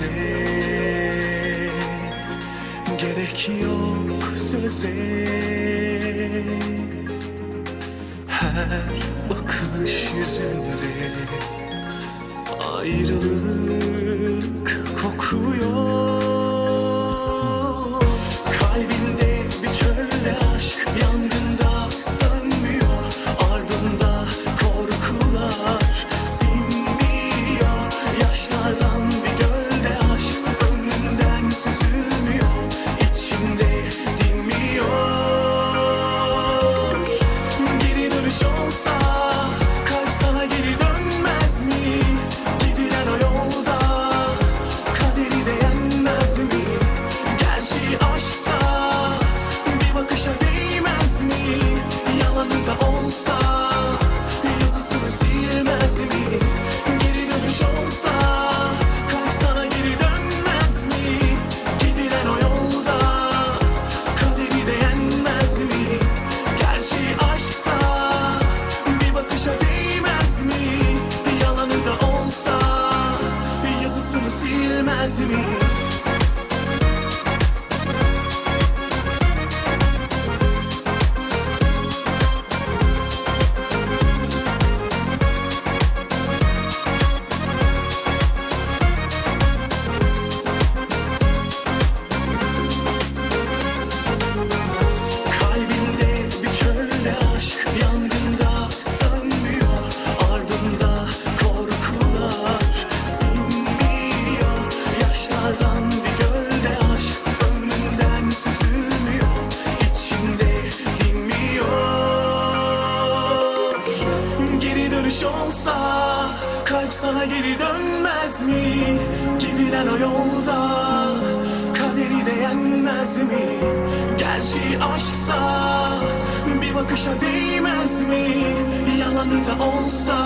bize Gerek yok söze. Her bakış yüzünde Ayrılık kokuyor. atrás de mim. dönüş olsa Kalp sana geri dönmez mi? Gidilen o yolda Kaderi de yenmez mi? Gerçeği aşksa Bir bakışa değmez mi? Yalanı da olsa